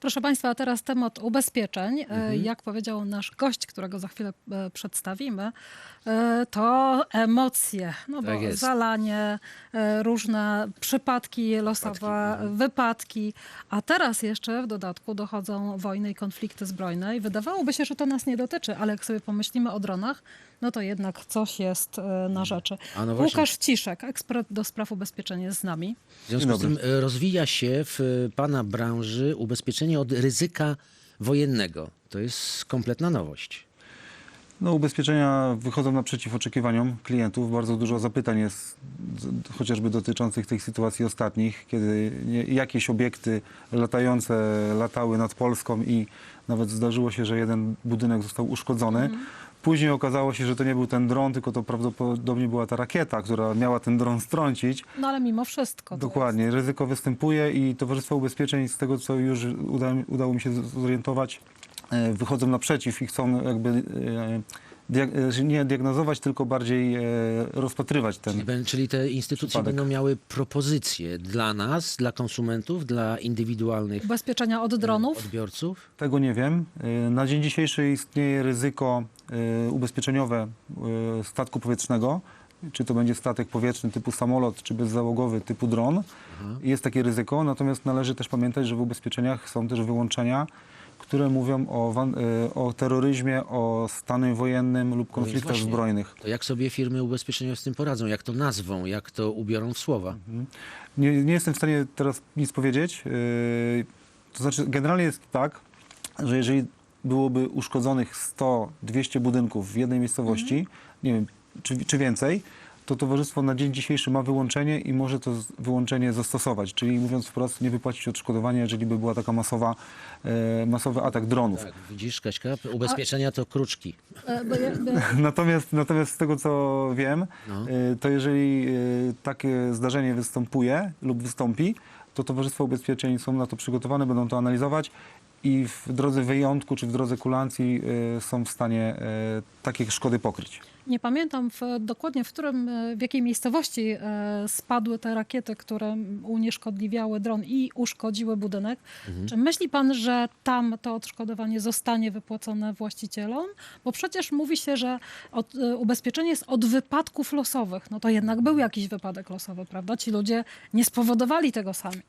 Proszę Państwa, a teraz temat ubezpieczeń. E, Mhm. Jak powiedział nasz gość, którego za chwilę e, przedstawimy, e, to emocje, no bo Tak jest. zalanie, różne przypadki losowe, mhm. wypadki, a teraz jeszcze w dodatku dochodzą wojny i konflikty zbrojne i wydawałoby się, że to nas nie dotyczy, ale jak sobie pomyślimy o dronach, no to jednak coś jest na rzeczy. A no. Łukasz Ciszek, ekspert do spraw ubezpieczeń jest z nami. W związku z tym rozwija się w Pana branży ubezpieczenie od ryzyka wojennego. To jest kompletna nowość. No, ubezpieczenia wychodzą naprzeciw oczekiwaniom klientów. Bardzo dużo zapytań jest chociażby dotyczących tych sytuacji ostatnich, kiedy jakieś obiekty latające latały nad Polską i nawet zdarzyło się, że jeden budynek został uszkodzony. Później okazało się, że to nie był ten dron, tylko to prawdopodobnie była ta rakieta, która miała ten dron strącić. No ale mimo wszystko. to Dokładnie, ryzyko występuje i Towarzystwo Ubezpieczeń, z tego co już uda, udało mi się zorientować, e, wychodzą naprzeciw i chcą jakby e, diag- e, że nie diagnozować, tylko bardziej e, rozpatrywać ten. Czyli, czyli te instytucje Przypadek. będą miały propozycje dla nas, dla konsumentów, dla indywidualnych Ubezpieczenia od dronów. odbiorców. Tego nie wiem. E, Na dzień dzisiejszy istnieje ryzyko e, ubezpieczeniowe e, statku powietrznego. Czy to będzie statek powietrzny typu samolot, czy bezzałogowy typu dron. Jest takie ryzyko, natomiast należy też pamiętać, że w ubezpieczeniach są też wyłączenia, które mówią o, wan- e, o terroryzmie, o stanie wojennym lub konfliktach No właśnie. zbrojnych. To jak sobie firmy ubezpieczeniowe z tym poradzą? Jak to nazwą? Jak to ubiorą w słowa? Nie, nie jestem w stanie teraz nic powiedzieć. Yy, To znaczy, generalnie jest tak, że jeżeli byłoby uszkodzonych 100-200 budynków w jednej miejscowości, nie wiem, czy, czy więcej, to towarzystwo na dzień dzisiejszy ma wyłączenie i może to wyłączenie zastosować. Czyli mówiąc wprost, nie wypłacić odszkodowania, jeżeli by była taka masowa, e, masowy atak dronów. Tak, widzisz, Kaśka, ubezpieczenia to kruczki. E, Natomiast, natomiast z tego co wiem, No. y, to jeżeli takie zdarzenie występuje lub wystąpi, to Towarzystwo Ubezpieczeń są na to przygotowane, będą to analizować i w drodze wyjątku czy w drodze kulancji y, są w stanie y, takie szkody pokryć. Nie pamiętam w, dokładnie w którym, e, w jakiej miejscowości e, spadły te rakiety, które unieszkodliwiały dron i uszkodziły budynek. Czy myśli pan, że tam to odszkodowanie zostanie wypłacone właścicielom? Bo przecież mówi się, że od, e, ubezpieczenie jest od wypadków losowych. No to jednak był jakiś wypadek losowy, prawda? Ci ludzie nie spowodowali tego sami.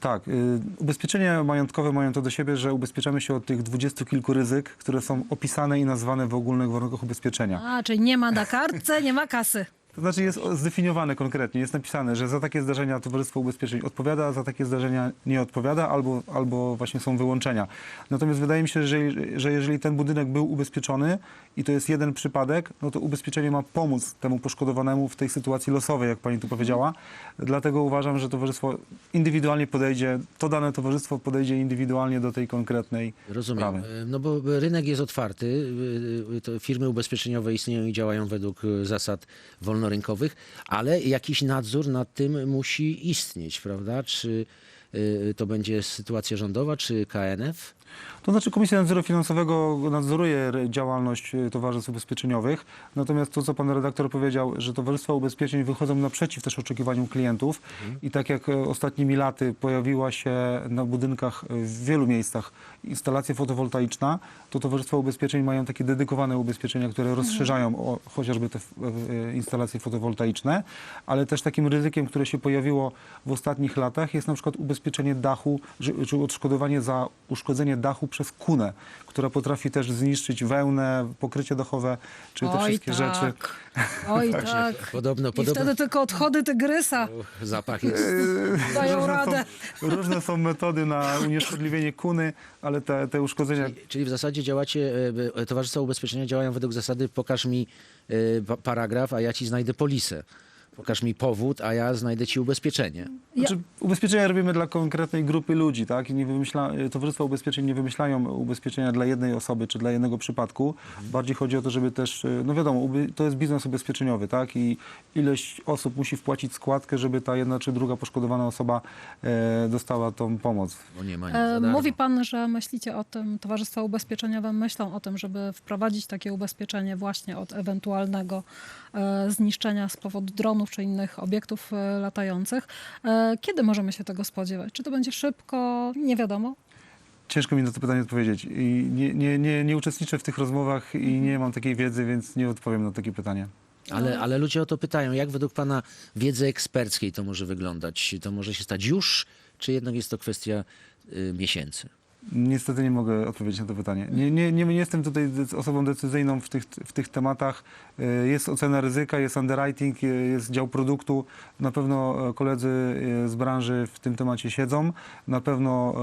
Tak, y, ubezpieczenia majątkowe mają to do siebie, że ubezpieczamy się od tych dwudziestu kilku ryzyk, które są opisane i nazwane w ogólnych warunkach ubezpieczenia. A, czyli nie ma na kartce, nie ma kasy. To znaczy jest zdefiniowane konkretnie, jest napisane, że za takie zdarzenia Towarzystwo Ubezpieczeń odpowiada, a za takie zdarzenia nie odpowiada albo, albo właśnie są wyłączenia. Natomiast wydaje mi się, że, że jeżeli ten budynek był ubezpieczony i to jest jeden przypadek, no to ubezpieczenie ma pomóc temu poszkodowanemu w tej sytuacji losowej, jak pani tu powiedziała. Dlatego uważam, że towarzystwo indywidualnie podejdzie, to dane towarzystwo podejdzie indywidualnie do tej konkretnej Rozumiem. sprawy. E, No bo rynek jest otwarty. y, To firmy ubezpieczeniowe istnieją i działają według zasad wolnorynkowych, ale jakiś nadzór nad tym musi istnieć, prawda? Czy y, to będzie sytuacja rządowa, czy KNF? To znaczy Komisja Nadzoru Finansowego nadzoruje działalność e, towarzystw ubezpieczeniowych, natomiast to, co pan redaktor powiedział, że towarzystwa ubezpieczeń wychodzą naprzeciw też oczekiwaniom klientów. I tak jak e, ostatnimi laty pojawiła się na budynkach e, w wielu miejscach instalacja fotowoltaiczna, to towarzystwa ubezpieczeń mają takie dedykowane ubezpieczenia, które rozszerzają o, chociażby te instalacje fotowoltaiczne, ale też takim ryzykiem, które się pojawiło w ostatnich latach jest na przykład ubezpieczenie dachu, że- czy odszkodowanie za uszkodzenie dachu przez kunę, która potrafi też zniszczyć wełnę, pokrycie dachowe, czy te Oj wszystkie tak. rzeczy. Oj tak. Podobno, I podobno wtedy tylko odchody tygrysa zapach jest. dają Różne radę. są, różne są metody na unieszkodliwienie kuny, ale te, te uszkodzenia Czyli w zasadzie działacie, e, e, towarzystwa ubezpieczenia działają według zasady pokaż mi e, pa- paragraf, a ja ci znajdę polisę. Pokaż mi powód, a ja znajdę ci ubezpieczenie. Ja- Znaczy, ubezpieczenia robimy dla konkretnej grupy ludzi, tak? I nie wymyśla, towarzystwa ubezpieczeń nie wymyślają ubezpieczenia dla jednej osoby czy dla jednego przypadku. Bardziej chodzi o to, żeby też, e, no wiadomo, to jest biznes ubezpieczeniowy, tak? I ileś osób musi wpłacić składkę, żeby ta jedna czy druga poszkodowana osoba e, dostała tą pomoc. Bo nie ma nic E, darmo. Mówi pan, że myślicie o tym, towarzystwa ubezpieczeniowe myślą o tym, żeby wprowadzić takie ubezpieczenie właśnie od ewentualnego e, zniszczenia z powodu dronów czy innych obiektów e, latających. E, kiedy możemy się tego spodziewać? Czy to będzie szybko? Nie wiadomo. Ciężko mi na to pytanie odpowiedzieć. I nie, nie, nie, nie uczestniczę w tych rozmowach i nie mam takiej wiedzy, więc nie odpowiem na takie pytanie. Ale, ale ludzie o to pytają, jak według pana wiedzy eksperckiej to może wyglądać? To może się stać już, czy jednak jest to kwestia y, miesięcy? Niestety nie mogę odpowiedzieć na to pytanie. Nie, nie, nie, nie jestem tutaj osobą decyzyjną w tych, w tych tematach. Y, Jest ocena ryzyka, jest underwriting, y, jest dział produktu. Na pewno e, koledzy z branży w tym temacie siedzą. Na pewno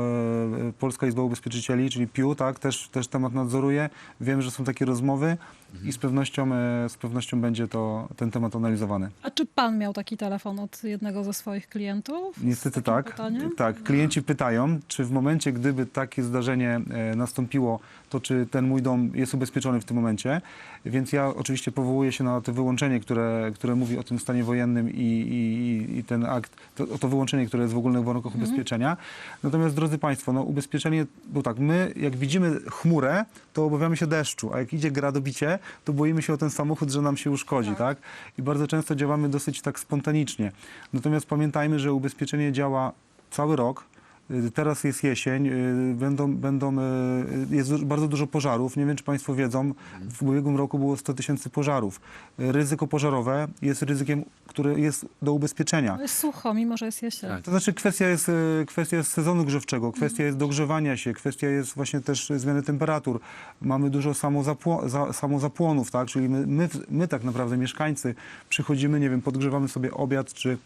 e, Polska Izba Ubezpieczycieli, czyli PIU, tak, też, też temat nadzoruje. Wiem, że są takie rozmowy i z pewnością, e, z pewnością będzie to, ten temat analizowany. A czy pan miał taki telefon od jednego ze swoich klientów? Niestety tak. pytaniem? Tak. Klienci pytają, czy w momencie, gdyby takie zdarzenie e, nastąpiło, to czy ten mój dom jest ubezpieczony w tym momencie. Więc ja oczywiście powołuję się na to wyłączenie, które, które mówi o tym stanie wojennym i, i, i ten akt, to, to wyłączenie, które jest w ogólnych warunkach ubezpieczenia. Natomiast drodzy Państwo, no ubezpieczenie, bo tak, my jak widzimy chmurę, to obawiamy się deszczu, a jak idzie gradobicie, to boimy się o ten samochód, że nam się uszkodzi, Tak. tak? I bardzo często działamy dosyć tak spontanicznie. Natomiast pamiętajmy, że ubezpieczenie działa cały rok. Y, Teraz jest jesień, y, będą, będą, y, jest bardzo dużo pożarów. Nie wiem, czy Państwo wiedzą, w ubiegłym roku było 100 tysięcy pożarów. Ryzyko pożarowe jest ryzykiem, które jest do ubezpieczenia. No Jest sucho, mimo że jest jesień. To znaczy kwestia jest, kwestia jest sezonu grzewczego, kwestia jest dogrzewania się, kwestia jest właśnie też zmiany temperatur. Mamy dużo samozapło- za, samozapłonów, tak? Czyli my, my, my tak naprawdę mieszkańcy przychodzimy, nie wiem, podgrzewamy sobie obiad, czy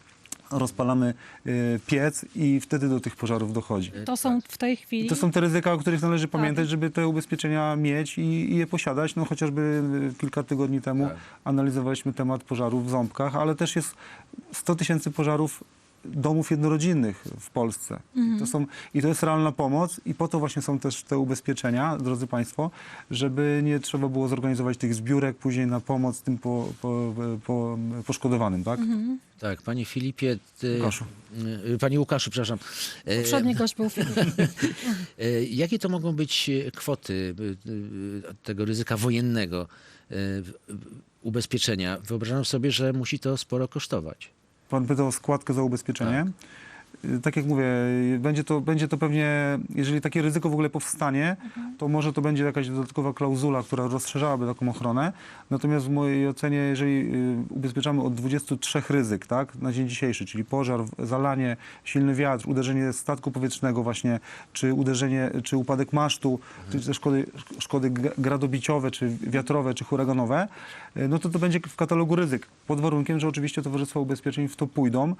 rozpalamy e, piec i wtedy do tych pożarów dochodzi. To są w tej chwili... I to są te ryzyka, o których należy Tak. pamiętać, żeby te ubezpieczenia mieć i, i je posiadać. No chociażby e, kilka tygodni temu Tak. analizowaliśmy temat pożarów w Ząbkach, ale też jest 100 tysięcy pożarów domów jednorodzinnych w Polsce. Mhm. To są, I to jest realna pomoc i po to właśnie są też te ubezpieczenia, drodzy Państwo, żeby nie trzeba było zorganizować tych zbiórek później na pomoc tym po, po, po, poszkodowanym, tak? Mhm. Tak, panie Filipie... Ty, Łukaszu. y, Panie Łukaszu, przepraszam. E, Poprzedni gość był Filip. E, Jakie to mogą być kwoty y, y, tego ryzyka wojennego, ubezpieczenia? Wyobrażam sobie, że musi to sporo kosztować. Pan pytał o składkę za ubezpieczenie. Y, Tak jak mówię, y, będzie to, będzie to pewnie, jeżeli takie ryzyko w ogóle powstanie, to może to będzie jakaś dodatkowa klauzula, która rozszerzałaby taką ochronę. Natomiast w mojej ocenie, jeżeli y, ubezpieczamy od 23 ryzyk, tak, na dzień dzisiejszy, czyli pożar, w- zalanie, silny wiatr, uderzenie statku powietrznego właśnie, czy uderzenie, czy upadek masztu, czy też szkody, szkody gradobiciowe, czy wiatrowe, czy huraganowe, y, no to to będzie w katalogu ryzyk. Pod warunkiem, że oczywiście towarzystwa ubezpieczeń w to pójdą.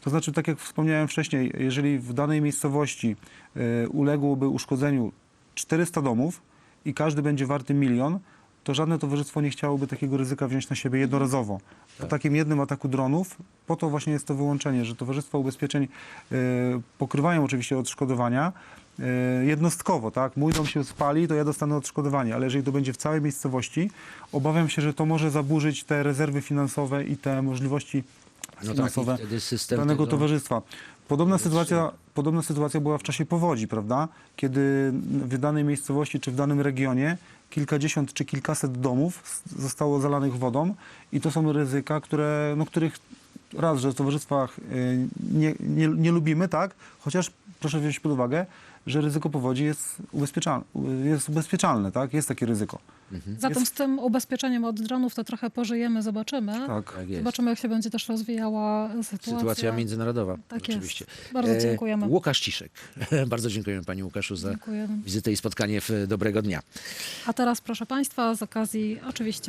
To znaczy, tak jak wspomniałem wcześniej, jeżeli w danej miejscowości y, uległoby uszkodzeniu 400 domów i każdy będzie warty milion, to żadne towarzystwo nie chciałoby takiego ryzyka wziąć na siebie jednorazowo. Po Tak. takim jednym ataku dronów, po to właśnie jest to wyłączenie, że towarzystwa ubezpieczeń y, pokrywają oczywiście odszkodowania y, jednostkowo, tak? Mój dom się spali, to ja dostanę odszkodowanie, ale jeżeli to będzie w całej miejscowości, obawiam się, że to może zaburzyć te rezerwy finansowe i te możliwości No tak, finansowe i wtedy system danego tego- towarzystwa. Podobna sytuacja, podobna sytuacja była w czasie powodzi, prawda? Kiedy w danej miejscowości czy w danym regionie kilkadziesiąt czy kilkaset domów s- zostało zalanych wodą i to są ryzyka, które, no, których raz, że w towarzystwach y, nie, nie, nie lubimy, tak? Chociaż proszę wziąć pod uwagę, że ryzyko powodzi jest ubezpieczalne, jest ubezpieczalne tak? Jest takie ryzyko. Zatem Jest- z tym ubezpieczeniem od dronów to trochę pożyjemy, zobaczymy. Tak. Tak jest. Zobaczymy, jak się będzie też rozwijała sytuacja. Sytuacja międzynarodowa, Tak oczywiście. jest. Bardzo E, dziękujemy. Łukasz Ciszek. Bardzo dziękujemy Panie Łukaszu za Dziękujemy. wizytę i spotkanie w Dobrego Dnia. A teraz, proszę Państwa, z okazji oczywiście